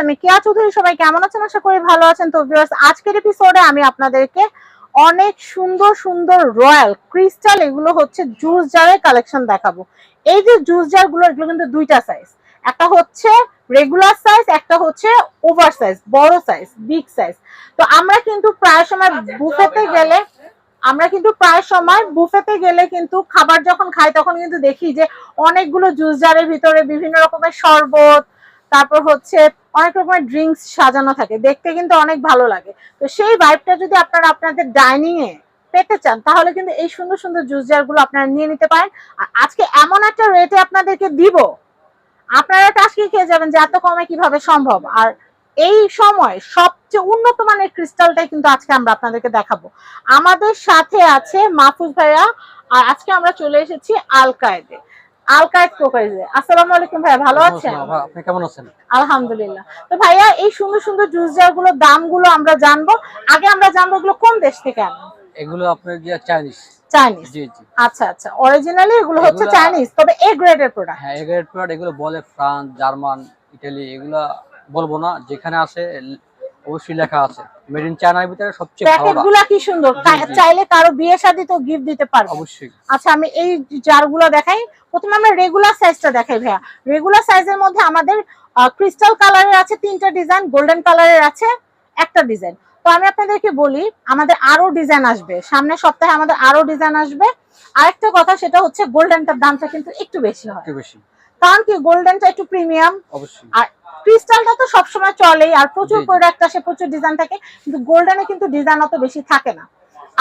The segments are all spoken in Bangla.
আমি কেয়া চৌধুরী সবাই কেমন আছেন? আশা করি ভালো আছেন। তো ভিউয়ার্স আজকের এপিসোডে আমি আপনাদেরকে অনেক সুন্দর সুন্দর রয়্যাল ক্রিস্টাল এগুলো হচ্ছে জুস জারের কালেকশন দেখাবো। এই যে জুস জারগুলো এগুলো কিন্তু দুইটা সাইজ একটা হচ্ছে রেগুলার সাইজ একটা হচ্ছে ওভার সাইজ বড় সাইজ বিগ সাইজ তো আমরা কিন্তু প্রায় সময় বুফেতে গেলে আমরা কিন্তু প্রায় সময় বুফেতে গেলে কিন্তু খাবার যখন খাই তখন কিন্তু দেখি যে অনেকগুলো জুস জারের ভিতরে বিভিন্ন রকমের শরবত তারপর হচ্ছে অনেক রকমের ড্রিঙ্কস সাজানো থাকে। দেখতে কিন্তু অনেক ভালো লাগে। তো সেই ভাইবটা যদি আপনারা আপনাদের ডাইনিং এ পেতে চান, তাহলে কিন্তু এই সুন্দর সুন্দর জুস জারগুলো আপনারা নিয়ে নিতে পারেন। আর আজকে এমন একটা রেটে আপনাদেরকে দিব, আপনারা টাস্কি খেয়ে যাবেন যে এত কমে কীভাবে সম্ভব। আর এই সময় সবচেয়ে উন্নত মানের ক্রিস্টালটাই কিন্তু আজকে আমরা আপনাদেরকে দেখাবো। আমাদের সাথে আছে মাহফুজ ভাইয়া, আর আজকে আমরা চলে এসেছি আল কায়েদে আসসালামু আলাইকুম ভাইয়া ভালো আছেন? আপনি কেমন আছেন? আলহামদুলিল্লাহ। তো ভাইয়া এই সুন্দর সুন্দর জুস দামগুলো আমরা জানব। আগে আমরা জানব এগুলো কোন দেশ থেকে এগুলো আপনার চাইনিজ চাইনিজ জি জি। আচ্ছা আচ্ছা। অরিজিনালি এগুলো হচ্ছে চাইনিজ তবে এ গ্রেডের প্রোডাক্ট হ্যাঁ প্রোডাক্ট এগুলো বলে ফ্রান্স জার্মান ইটালি এগুলা বলব না। যেখানে আছে অবশ্যই লেখা আছে। মেড ইন চায়নার ভিতরে সবচেয়ে প্যাকেট ভালোটা গুলা কি সুন্দর। চাইলে কারও বিয়ে শাদী তো গিফট দিতে পারব। অবশ্যই। আচ্ছা আমি এই জারগুলো দেখাই। প্রথমে আমরা রেগুলার সাইজটা দেখাই ভাইয়া। রেগুলার সাইজের মধ্যে আমাদের ক্রিস্টাল কালারের আছে তিনটা ডিজাইন গোল্ডেন কালারের আছে একটা ডিজাইন তো আমি আপনাদেরকে বলি আমাদের আরও ডিজাইন আসবে। সামনের সপ্তাহে আমাদের আরও ডিজাইন আসবে। আরেকটা কথা সেটা হচ্ছে গোল্ডেনটার দামটা কিন্তু একটু বেশি হয়। একটু বেশি। কারণ কি গোল্ডেনটা একটু প্রিমিয়াম আর ক্রিস্টালটা তো সবসময় চলেই আর প্রচুর। প্রোডাক্ট আসে প্রচুর ডিজাইন থাকে কিন্তু গোল্ডেনে কিন্তু ডিজাইন অত বেশি থাকে না।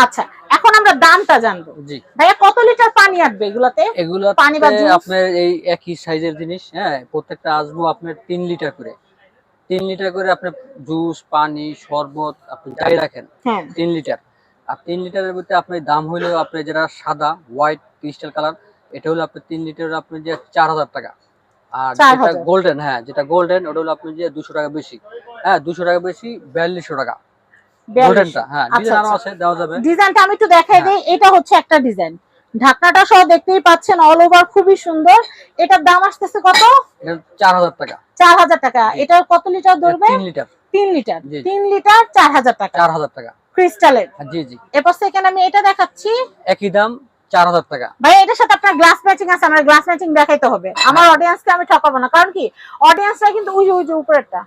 আচ্ছা এখন আমরা দামটা জানব। জি। ভাইয়া কত লিটার পানি আসবে এগুলাতে? এগুলো পানি? আপনার এই একই সাইজের জিনিস হ্যাঁ প্রত্যেকটা আসব আপনার তিন লিটার করে। তিন লিটার করে আপনার জুস পানি শরবত আপনি যাই রাখেন হ্যাঁ। তিন লিটার আর তিন লিটারের ভিতরে আপনার দাম হলো আপনার যেটা সাদা হোয়াইট ক্রিস্টাল কালার এটা হলো আপনার তিন লিটার আপনার যে চার হাজার টাকা। আর যেটা গোল্ডেন হ্যাঁ যেটা গোল্ডেন ওটা হলো আপনার যে দুশো টাকা বেশি। হ্যাঁ দুশো টাকা বেশি বিয়াল্লিশশো টাকা। গোল্ডেনটা হ্যাঁ আচ্ছা, ডিজাইন আরও আচ্ছা। আছে দেওয়া যাবে। ডিজাইনটা আমি একটু দেখাই হ্যাঁ। এটা হচ্ছে একটা ডিজাইন ঢাকনাটা সহ দেখতেই পাচ্ছেন অল ওভার খুবই সুন্দর। এটার দাম আসতেছে কত? চার হাজার টাকা। চার হাজার টাকা। এটা কত লিটার ধরবে? তিন লিটার তিন লিটার। তিন লিটার চার হাজার টাকা। চার হাজার টাকা। ক্রিস্টালের হ্যাঁ, জি জি। এরপর সেকেন্ড আমি এটা দেখাচ্ছি। একই দাম চার হাজার টাকা। ভাই এটার সাথে আপনার গ্লাস ম্যাচিং আছে আমার গ্লাস ম্যাচিং দেখাইতে হবে। আমার অডিয়েন্সকে আমি ঠকাবো না। কারণ কি? অডিয়েন্সরা কিন্তু উই যে যে উপরেরটা।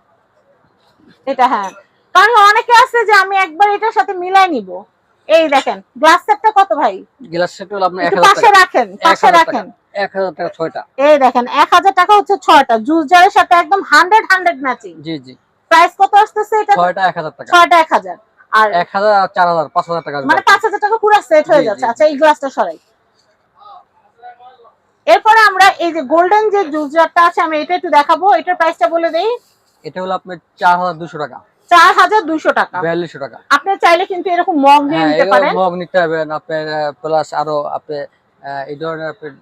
এটা হ্যাঁ। কারণ অনেকে আছে যে আমি একবার এটার সাথে মিলাই নিব। এই দেখেন গ্লাস সেটটা কত ভাই? গ্লাস সেট হলো আপনার এক একটু হাজার পাশে টাকা। রাখেন পাশে রাখেন। টাকা এক হাজার টাকা ছয়টা। এই দেখেন এক হাজার টাকা হচ্ছে ছয়টা। জুস জারের সাথে একদম হান্ড্রেড হান্ড্রেড ম্যাচিং জি জি। প্রাইস কত এটা টাকা। ছয়টা এক হাজার। আর এক হাজার আর চার হাজার পাঁচ হাজার টাকা মানে পাঁচ হাজার টাকা পুরো সেট হয়ে যাচ্ছে। আচ্ছা এই গ্লাসটা সরাই। এরপরে আমরা এই যে গোল্ডেন যে জুস জারটা আছে আমি এটা একটু দেখাবো। এটার প্রাইসটা বলে দেই। এটা হলো আপনার চার হাজার দুশো টাকা। চার হাজার দুইশো টাকা। বিয়াল্লিশশো টাকা। আপনি চাইলে কিন্তু এরকম মগ নিয়ে হ্যাঁ নিতে পারেন। মগ নিতে পারবেন আপনার প্লাস আরও আপনি এই ধরনের আপনার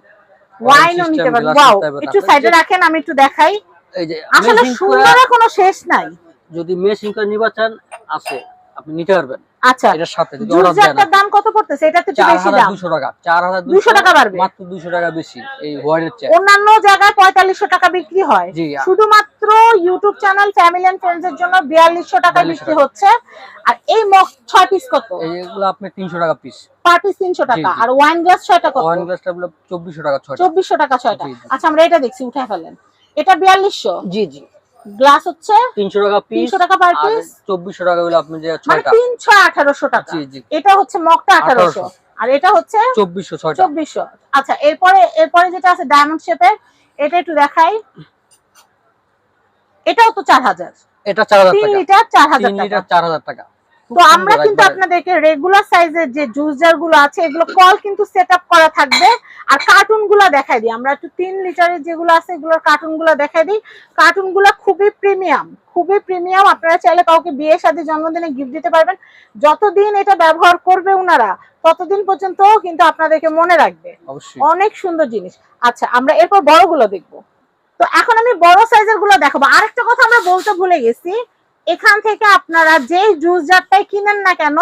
ওয়াইনও নিতে পারেন ওয়াও একটু সাইডে রাখেন আমি একটু দেখাই। এই যে আসলে সুন্দরের কোনো শেষ নাই। যদি মেশিং করে নিবা চান আছে। আপনি নিতে পারবেন। আচ্ছা এটার সাথে যদি অর্ডার দেন দাম কত পড়তেছে? এটা তো বেশি দাম। টাকা চার হাজার 200 টাকা বাড়বে। মাত্র দুশো টাকা বেশি এই হোয়াইটের চেয়ে। অন্যান্য জায়গায় পঁয়তাল্লিশশো টাকা বিক্রি হয়। শুধুমাত্র YouTube channel family and friends এর জন্য বিয়াল্লিশশো টাকা 4200 বিক্রি হচ্ছে। আর এই মগ ছয় পিস কত? এইগুলো আপনি তিনশো টাকা পিস পার পিস তিনশো টাকা। আর ওয়াইন গ্লাস ছয়টা কত? ওয়ান গ্লাসটা হলো চব্বিশশো টাকা ছয়টা। চব্বিশশো টাকা ছয়টা। জি, জি। আচ্ছা আমরা এটা দেখছি উঠে ফেলেন। এটা বিয়াল্লিশশো? জি জি। গ্লাস হচ্ছে তিনশো টাকা পিস তিনশো টাকা পার পিস চব্বিশশো টাকা হলো আপনি যে মানে ছয়টা তিন ছয় আঠারোশো টাকা। জি জি। এটা হচ্ছে মগটা আঠারোশো। 1800 আর এটা হচ্ছে চব্বিশশো ছয়টা চব্বিশশো। আচ্ছা এরপরে এরপরে যেটা আছে ডায়মন্ড শেপের এটা একটু দেখাই। এটাও তো চার হাজার। এটা চার হাজার তিন লিটার চার হাজার তিন টাকা। লিটার চার হাজার টাকা। খুব তো আমরা কিন্তু আপনাদেরকে রেগুলার সাইজের যে জুস জারগুলো আছে এগুলো কল কিন্তু সেট আপ করা থাকবে। আর কার্টুনগুলো দেখাই দিই। আমরা একটু তিন লিটারের যেগুলো আছে এগুলোর কার্টুনগুলো দেখাই দিই। কার্টুনগুলো খুবই প্রিমিয়াম খুবই প্রিমিয়াম আপনারা চাইলে কাউকে বিয়ে সাথে জন্মদিনে গিফট দিতে পারবেন। যতদিন এটা ব্যবহার করবে ওনারা ততদিন পর্যন্ত কিন্তু আপনাদেরকে মনে রাখবে। অনেক সুন্দর জিনিস। আচ্ছা আমরা এরপর বড়গুলো দেখব। তো এখন আমি বড় সাইজেরগুলো দেখাবো। আরেকটা কথা আমরা বলতে ভুলে গেছি। এখান থেকে আপনারা যে জুস জারটাই কিনেন না কেন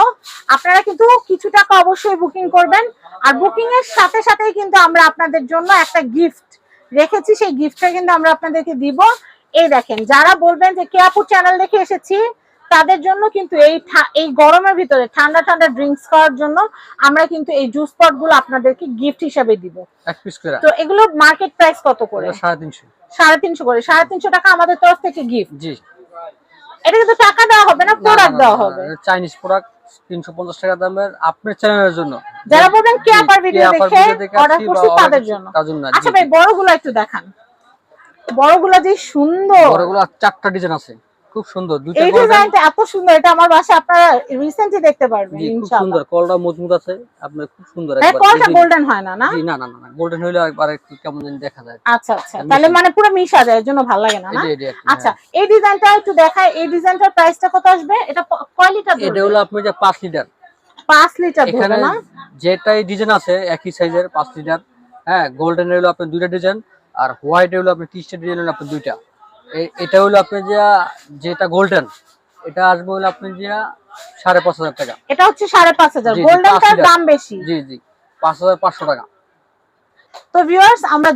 আপনারা কিন্তু কিছু টাকা অবশ্যই বুকিং করবেন। আর বুকিং এর সাথে সাথেই কিন্তু আমরা আপনাদের জন্য একটা গিফট রেখেছি। সেই গিফটটা কিন্তু আমরা আপনাদেরকে দিব। এই দেখেন যারা বলবেন যে কেয়াপুর চ্যানেল দেখে এসেছি? তাদের জন্য কিন্তু এই এই গরমের ভিতরে ঠান্ডা ঠান্ডা ড্রিঙ্কস খাওয়ার জন্য আমরা কিন্তু এই জুস পটগুলো আপনাদেরকে গিফট হিসাবে দিব। তো এগুলো মার্কেট প্রাইস কত করে? সাড়ে তিনশো। সাড়ে তিনশো করে। সাড়ে তিনশো টাকা আমাদের তরফ থেকে গিফট জি। এটা কিন্তু টাকা দেওয়া হবে না প্রোডাক্ট দেওয়া হবে। চাইনিজ প্রোডাক্ট তিনশো পঞ্চাশ টাকা দামের আপনার চ্যানেলের জন্য। যারা বলবেন জি, কেয়াপার ভিডিও দেখে অর্ডার করছি তাদের জন্য। আচ্ছা ভাই। বড়গুলো একটু দেখান। বড়গুলো যে সুন্দর। বড়গুলো চারটা ডিজাইন আছে। খুব সুন্দর। দুইটা এই ডিজাইনটা এত সুন্দর এটা আমার বাসায় আপনারা রিসেন্টলি দেখতে পারবেন জি খুব সুন্দর। কলটা মজবুত আছে আপনার খুব সুন্দর একবার কলটা গোল্ডেন হয় না না? জি না না না গোল্ডেন হইলে একবার একটু কেমন জানি দেখা যায়। আচ্ছা আচ্ছা তাহলে মানে পুরো মিশা যায় এর জন্য ভালো লাগে না না? যে- আর কি, আচ্ছা হ্যাঁ। এই ডিজাইনটা একটু দেখায় এই ডিজাইনটার প্রাইসটা কত আসবে? এটা কয় লিটার এটা হলো আপনার যে পাঁচ লিটার পাঁচ লিটার এখানে ধরবে না যেটাই ডিজাইন আছে একই সাইজের পাঁচ লিটার হ্যাঁ গোল্ডেন হলো আপনার দুইটা ডিজাইন আর হোয়াইট হলো আপনার টি শার্ট ডিজাইন হলো আপনার দুইটা। এটা হলো আপনার যে যেটা গোল্ডেন এটা আসবে হলো আপনার যে সাড়ে পাঁচ হাজার টাকা। এটা হচ্ছে সাড়ে পাঁচ হাজার। গোল্ডেনটার দাম বেশি। জি জি পাঁচ হাজার পাঁচশো টাকা। তো ভিউয়ার্স আমরা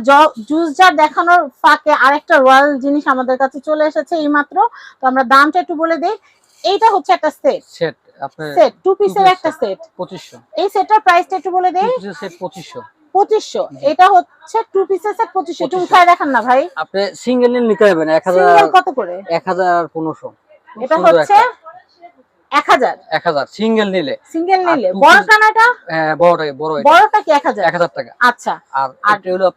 জুস জার দেখানোর ফাঁকে আরেকটা রয়্যাল জিনিস আমাদের কাছে চলে এসেছে এই মাত্র তো আমরা দামটা একটু বলে দিই। এইটা হচ্ছে একটা সেট সেট আপনার সেট টু পিসের একটা সেট পঁচিশশো। এই সেটটার প্রাইসটা একটু বলে দেই। সেট পঁচিশশো। পঁচিশশো। এটা হচ্ছে টু পিসের সেট পঁচিশশো। একটু 2500 উঠায় দেখান না ভাই। আপনি সিঙ্গেল নিতে পারবেন এক হাজার কত করে? এক হাজার পনেরোশো। এটা হচ্ছে এক হাজার। এক হাজার সিঙ্গেল নিলে। সিঙ্গেল নিলে। বড়টা না এটা হ্যাঁ বড়টাই বড় বড়টা কি এক হাজার? এক হাজার টাকা। আচ্ছা। আর আর- হলো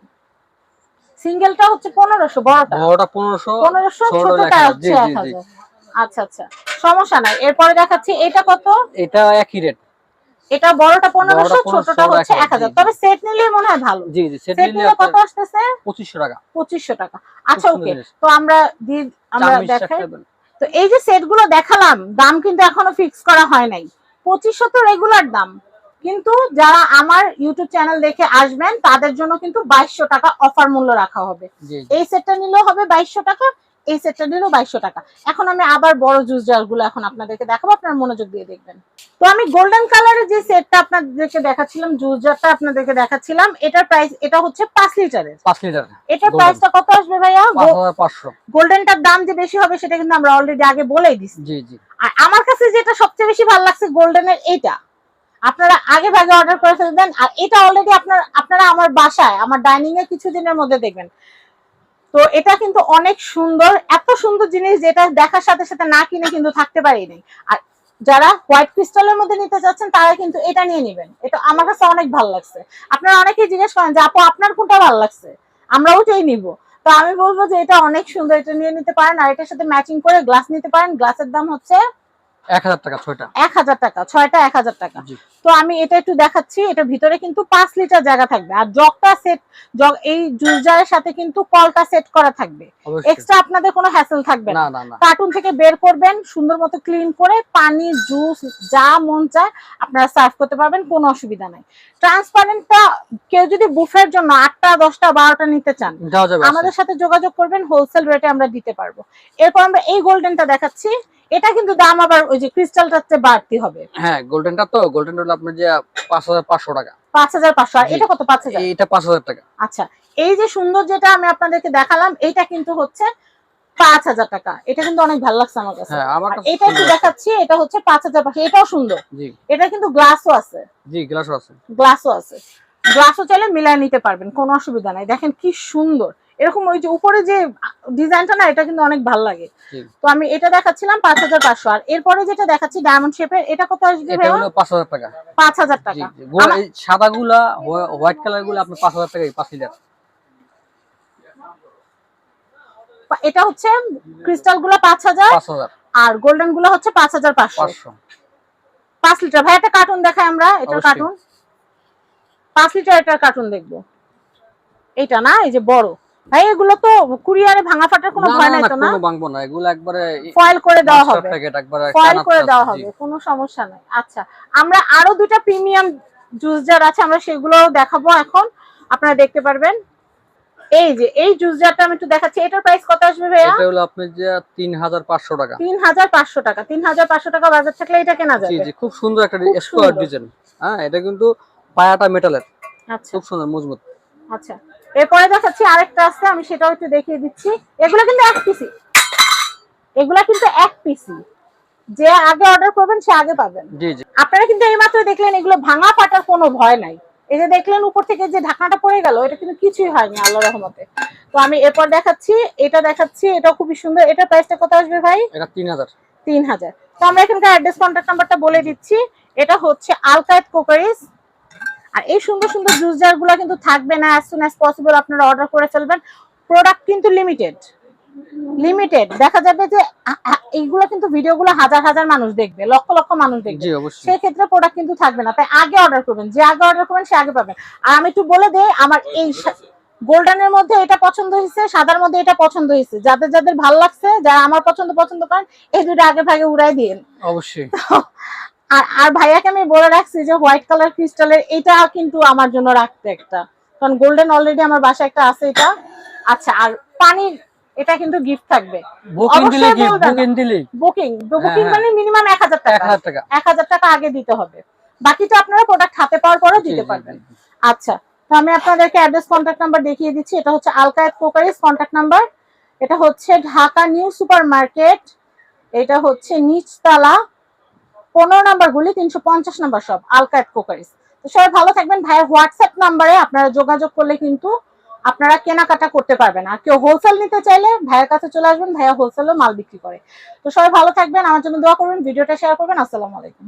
সিঙ্গেলটা হচ্ছে পনেরোশো বড়টা। বড়টা পনেরোশো পনেরোশো ছোটটা। হচ্ছে এক। হাজার। আচ্ছা আচ্ছা। সমস্যা নাই। এরপরে দেখাচ্ছি এটা কত? এটা একই রেট এটা বড়টা পনেরোশো 1500, ছোটটা হচ্ছে এক এক হাজার। জি, তবে সেট নিলে মনে হয় ভালো। জি জি সেট নিলে কত আসতেছে? পঁচিশশো টাকা। পঁচিশশো টাকা। আচ্ছা ওকে তো আমরা দি আমরা দেখাই। তো এই যে সেটগুলো দেখালাম দাম কিন্তু এখনও ফিক্স করা হয় নাই। পঁচিশশো তো রেগুলার দাম। কিন্তু যারা আমার ইউটিউব চ্যানেল দেখে আসবেন তাদের জন্য কিন্তু বাইশশো টাকা অফার মূল্য রাখা হবে। এই সেটটা নিলেও হবে বাইশশো টাকা। এই সেটটা নিলেও বাইশশো টাকা। এখন আমি আবার বড় জুস জারগুলো এখন আপনাদেরকে দেখাবো আপনারা মনোযোগ দিয়ে দেখবেন। তো আমি গোল্ডেন কালারের যে সেটটা আপনাদেরকে দেখাচ্ছিলাম জুস জারটা আপনাদেরকে দেখাচ্ছিলাম এটার প্রাইস এটা হচ্ছে পাঁচ লিটারের। পাঁচ লিটার এটার প্রাইসটা কত আসবে ভাইয়া? পাঁচশো। গোল্ডেনটার দাম যে বেশি হবে সেটা কিন্তু আমরা অলরেডি আগে বলেই দিচ্ছি জি জি। আর আমার কাছে যেটা সবচেয়ে বেশি ভালো লাগছে গোল্ডেনের এইটা। আপনারা আগে ভাগে অর্ডার করে ফেলবেন আর এটা অলরেডি আপনার আপনারা আমার বাসায় আমার ডাইনিং এ কিছুদিনের মধ্যে দেখবেন। তো এটা কিন্তু অনেক সুন্দর, এত সুন্দর জিনিস যেটা দেখার সাথে সাথে না কিনে কিন্তু থাকতে পারিনি। আর যারা হোয়াইট ক্রিস্টালের মধ্যে নিতে চাচ্ছেন, তারা কিন্তু এটা নিয়ে নেবেন। এটা আমার কাছে অনেক ভালো লাগছে। আপনারা অনেকেই জিজ্ঞেস করেন যে, আপু, আপনার কোনটা ভালো লাগছে? আমরা ওটাই নিব। তো আমি বলব যে, এটা অনেক সুন্দর। এটা নিয়ে নিতে পারেন। আর এটার সাথে ম্যাচিং করে গ্লাস নিতে পারেন। গ্লাসের দাম হচ্ছে এক হাজার টাকা ছয়টা। এক হাজার টাকা ছয়টা এক হাজার টাকা। তো আমি এটা একটু দেখাচ্ছি এটার ভিতরে কিন্তু পাঁচ লিটার জায়গা থাকবে। আর জগটা সেট জগ এই জুস জারের সাথে কিন্তু কলটা সেট করা থাকবে। এক্সট্রা আপনাদের কোনো হ্যাসেল থাকবে না। না না না। কার্টুন থেকে বের করবেন সুন্দর মতো ক্লিন করে পানি জুস যা মন চায় আপনারা সার্ভ করতে পারবেন কোনো অসুবিধা নাই। ট্রান্সপারেন্টটা কেউ যদি বুফের জন্য আটটা দশটা বারোটা নিতে চান আমাদের সাথে যোগাযোগ করবেন হোলসেল রেটে আমরা দিতে পারব। এরপর আমরা এই গোল্ডেনটা দেখাচ্ছি। এটা কিন্তু দাম আবার ওই যে ক্রিস্টালটার চেয়ে বাড়তি হবে। হ্যাঁ গোল্ডেনটা তো গোল্ডেন হলো আপনার যে পাঁচ হাজার পাঁচশো টাকা। পাঁচ হাজার পাঁচশো। আর জি। এটা কত? পাঁচ হাজার। এটা পাঁচ হাজার টাকা। আচ্ছা এই যে সুন্দর যেটা আমি আপনাদেরকে দেখালাম এটা কিন্তু হচ্ছে পাঁচ হাজার টাকা। এটা কিন্তু অনেক ভালো লাগছে আমার কাছে। হ্যাঁ আমার কাছে এটা একটু দেখাচ্ছি এটা হচ্ছে পাঁচ হাজার পাঁচশো। এটাও সুন্দর। জি। এটা কিন্তু গ্লাসও আছে। জি গ্লাসও আছে। গ্লাসও আছে। গ্লাসও চাইলে মিলায় নিতে পারবেন কোনো অসুবিধা নাই। দেখেন কি সুন্দর। এরকম ওই যে উপরে যে ডিজাইনটা না এটা কিন্তু অনেক ভালো লাগে। তো আমি এটা দেখাচ্ছিলাম পাঁচ হাজার পাঁচশো। আর এরপরে যেটা দেখাচ্ছি ডায়মন্ড শেপের এটা কত আসবে এটা পাঁচ হাজার টাকা। পাঁচ হাজার টাকা। সাদা গুলা হোয়াইট কালারগুলো আপনার পাঁচ হাজার টাকাই পাঁচ পা- এটা হচ্ছে ক্রিস্টালগুলো পাঁচ হাজার। আর গোল্ডেনগুলো হচ্ছে পাঁচ হাজার পাঁচশো। পাঁচ লিটার। ভাই একটা কার্টুন দেখাই আমরা এটার কার্টুন পাঁচ লিটার এটার কার্টুন দেখব। এটা না এই যে বড়। ভাই এগুলো তো কুরিয়ারে ভাঙা ফাটার কোনো ভয় নাই তো না? কোনো ভাঙবো না। এগুলো একবারে ফয়েল করে দেওয়া হবে। প্যাকেট একবারে ফয়েল করে দেওয়া হবে কোনো সমস্যা নাই। আচ্ছা আমরা আরও দুইটা প্রিমিয়াম জুস জার আছে আমরা সেগুলো দেখাবো এখন। আপনারা দেখতে পারবেন। এই যে এই জুস জারটা আমি একটু দেখাচ্ছি। এটার প্রাইস কত আসবে ভাইয়া? এটা হলো আপনার যে তিন হাজার পাঁচশো টাকা। তিন হাজার পাঁচশো টাকা। তিন হাজার পাঁচশো টাকা বাজার থাকলে এটা কেনা যাবে। জি খুব সুন্দর একটা স্কোয়ার। ডিজাইন হ্যাঁ এটা কিন্তু পায়াটা মেটালের আচ্ছা। খুব সুন্দর মজবুত। আচ্ছা। এরপরে দেখাচ্ছি আরেকটা আছে আমি সেটাও একটু দেখিয়ে দিচ্ছি। এগুলো কিন্তু এক পিসি এগুলা কিন্তু এক পিসি যে আগে অর্ডার করবেন সে আগে পাবেন। আপনারা কিন্তু এইমাত্র দেখলেন এগুলো ভাঙা ফাটার কোনো ভয় নাই। এই যে দেখলেন উপর থেকে যে ঢাকনাটা পড়ে গেল এটা কিন্তু কিছুই হয়নি আল্লাহ রহমতে। তো আমি এরপর দেখাচ্ছি এটা দেখাচ্ছি এটা খুবই সুন্দর। এটা প্রাইসটা কত আসবে ভাই? এটা তিন হাজার। তিন হাজার। তো আমরা এখানকার অ্যাড্রেস কন্ট্যাক্ট নাম্বারটা বলে দিচ্ছি। এটা হচ্ছে আলকায়েত কোকারিস আর এই সুন্দর সুন্দর জুস জারগুলো কিন্তু থাকবে না অ্যাজ সুন অ্যাজ পসিবল আপনারা অর্ডার করে ফেলবেন। প্রোডাক্ট কিন্তু লিমিটেড লিমিটেড দেখা যাবে যে এইগুলো কিন্তু ভিডিওগুলো হাজার হাজার মানুষ দেখবে লক্ষ লক্ষ মানুষ দেখবে। সেক্ষেত্রে প্রোডাক্ট কিন্তু থাকবে না। তাই আগে অর্ডার করবেন যে আগে অর্ডার করবেন সে আগে পাবেন আর আমি একটু বলে দেই আমার এই গোল্ডেনের মধ্যে এটা পছন্দ হয়েছে সাদার মধ্যে এটা পছন্দ হয়েছে। যাদের যাদের ভালো লাগছে যারা আমার পছন্দ পছন্দ করেন এই দুটো আগে ভাগে উড়াই দিন অবশ্যই। আর আর ভাইয়াকে আমি বলে রাখছি যে হোয়াইট কালার ক্রিস্টালের এটা কিন্তু আমার জন্য রাখতে একটা। কারণ গোল্ডেন অলরেডি আমার বাসায় একটা আছে এটা। আচ্ছা আর পানির এটা কিন্তু গিফট থাকবে। বুকিং দিলে বুকিং দিলে। বুকিং বুকিং হ্যাঁ। মানে মিনিমাম এক হাজার টাকা। হাজার টাকা। এক হাজার টাকা আগে দিতে হবে। বাকিটা আপনারা প্রোডাক্ট হাতে পাওয়ার পরেও জি, দিতে পারবেন। আচ্ছা তো আমি আপনাদেরকে অ্যাড্রেস কন্ট্যাক্ট নাম্বার দেখিয়ে দিচ্ছি। এটা হচ্ছে আলকায়েত কোকারিস কন্ট্যাক্ট নাম্বার এটা হচ্ছে ঢাকা নিউ সুপার মার্কেট এটা হচ্ছে নিচতলা পনেরো নাম্বার গুলি, তিনশো পঞ্চাশ নাম্বার সব আলকাট কোকারিস। তো সবাই ভালো থাকবেন। ভাইয়ের হোয়াটসঅ্যাপ নাম্বারে আপনারা যোগাযোগ করলে কিন্তু আপনারা কেনাকাটা করতে পারবেন। আর কেউ হোলসেল নিতে চাইলে ভাইয়ের কাছে চলে আসবেন, ভাইয়া হোলসেলও মাল বিক্রি করে। তো সবাই ভালো থাকবেন, আমার জন্য দোয়া করবেন, ভিডিওটা শেয়ার করবেন, আসসালামু আলাইকুম।